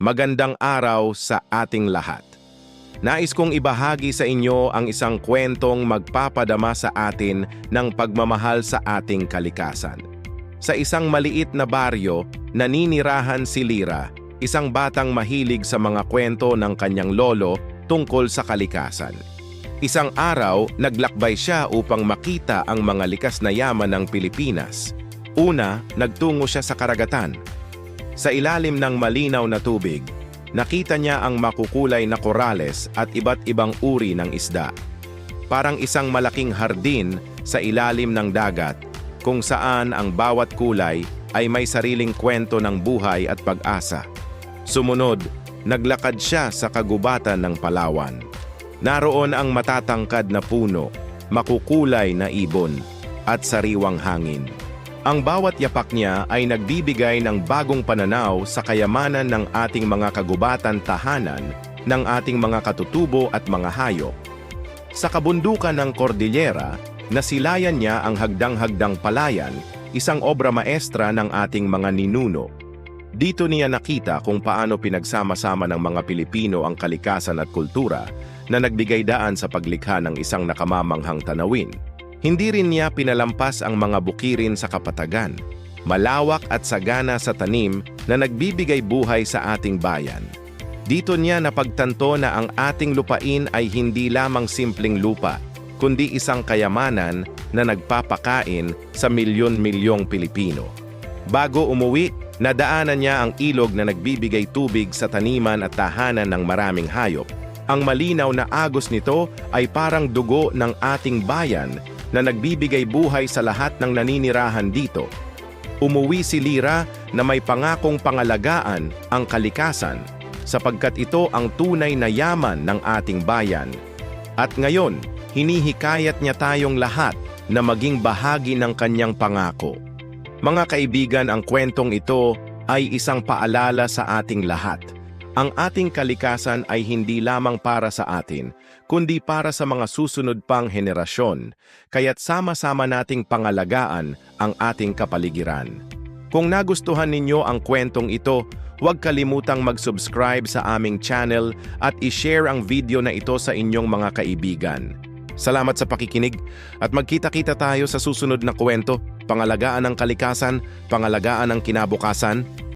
Magandang araw sa ating lahat. Nais kong ibahagi sa inyo ang isang kwentong magpapadama sa atin ng pagmamahal sa ating kalikasan. Sa isang maliit na baryo, naninirahan si Lira, isang batang mahilig sa mga kwento ng kanyang lolo tungkol sa kalikasan. Isang araw, naglakbay siya upang makita ang mga likas na yaman ng Pilipinas. Una, nagtungo siya sa karagatan. Sa ilalim ng malinaw na tubig, nakita niya ang makukulay na korales at iba't ibang uri ng isda. Parang isang malaking hardin sa ilalim ng dagat kung saan ang bawat kulay ay may sariling kwento ng buhay at pag-asa. Sumunod, naglakad siya sa kagubatan ng Palawan. Naroon ang matatangkad na puno, makukulay na ibon, at sariwang hangin. Ang bawat yapak niya ay nagbibigay ng bagong pananaw sa kayamanan ng ating mga kagubatan tahanan ng ating mga katutubo at mga hayop. Sa kabundukan ng Cordillera, nasilayan niya ang hagdang-hagdang palayan, isang obra maestra ng ating mga ninuno. Dito niya nakita kung paano pinagsama-sama ng mga Pilipino ang kalikasan at kultura na nagbigay daan sa paglikha ng isang nakamamanghang tanawin. Hindi rin niya pinalampas ang mga bukirin sa kapatagan, malawak at sagana sa tanim na nagbibigay buhay sa ating bayan. Dito niya napagtanto na ang ating lupain ay hindi lamang simpleng lupa, kundi isang kayamanan na nagpapakain sa milyon-milyong Pilipino. Bago umuwi, nadaanan niya ang ilog na nagbibigay tubig sa taniman at tahanan ng maraming hayop. Ang malinaw na agos nito ay parang dugo ng ating bayan na nagbibigay buhay sa lahat ng naninirahan dito. Umuwi si Lira na may pangakong pangalagaan ang kalikasan sapagkat ito ang tunay na yaman ng ating bayan. At ngayon, hinihikayat niya tayong lahat na maging bahagi ng kanyang pangako. Mga kaibigan, ang kwentong ito ay isang paalala sa ating lahat. Ang ating kalikasan ay hindi lamang para sa atin, kundi para sa mga susunod pang henerasyon, kaya't sama-sama nating pangalagaan ang ating kapaligiran. Kung nagustuhan ninyo ang kwentong ito, huwag kalimutang mag-subscribe sa aming channel at i-share ang video na ito sa inyong mga kaibigan. Salamat sa pakikinig at magkita-kita tayo sa susunod na kwento, pangalagaan ng kalikasan, pangalagaan ng kinabukasan,